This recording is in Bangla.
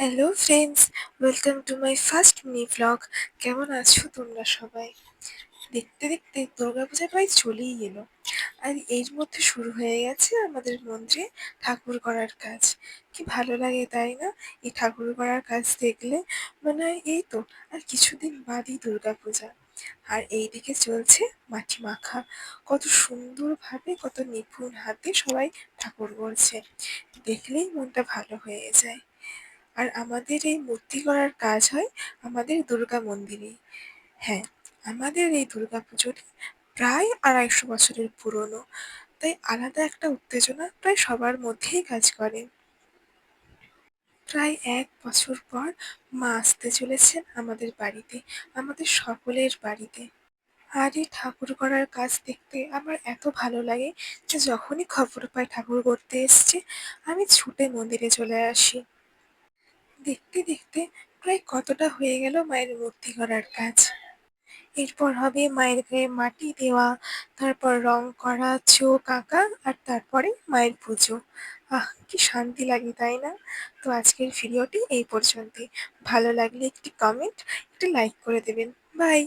Hello friends welcome to my first mini vlog কেমন আছো তোমরা সবাই? দেখতে দেখতে দুর্গাপূজা প্রায় চলেই এলো। আর এর মধ্যে শুরু হয়ে গেছে আমাদের মন্দিরে ঠাকুর করার কাজ। কি ভালো লাগে, তাই না? এই ঠাকুর করার কাজ দেখলে মনে হয় এই তো, আর কিছুদিন বাদই দুর্গাপূজা আর এইদিকে চলছে মাটি মাখা। কত সুন্দরভাবে, কত নিপুণ হাতে সবাই ঠাকুর করছে। দেখলেই মনটা ভালো হয়ে যায়। আর আমাদের এই মূর্তি গড়ার কাজ হয় আমাদের দুর্গা মন্দিরেই হ্যাঁ আমাদের এই দুর্গা পুজোটি প্রায় আড়াইশো বছরের পুরনো, তাই আলাদা একটা উত্তেজনা প্রায় সবার মধ্যেই কাজ করে। প্রায় এক বছর পর মা আসতে চলেছেন আমাদের বাড়িতে, আমাদের সকলের বাড়িতে। আর এই ঠাকুর করার কাজ দেখতে আমার এত ভালো লাগে যে যখনই খবর পাই ঠাকুর করতে এসছে, আমি ছুটে মন্দিরে চলে আসি। দেখতে দেখতে প্রায় কতটা হয়ে গেল মায়ের মূর্তি করার কাজ। এরপর হবে মায়ের গায়ে মাটি দেওয়া, তারপর রং করা, চোখ আঁকা আর তারপরে মায়ের পুজো। আহ, কি শান্তি লাগে, তাই না? তো আজকের ভিডিওটি এই পর্যন্তই। ভালো লাগলে একটি কমেন্ট একটি লাইক করে দেবেন। বাই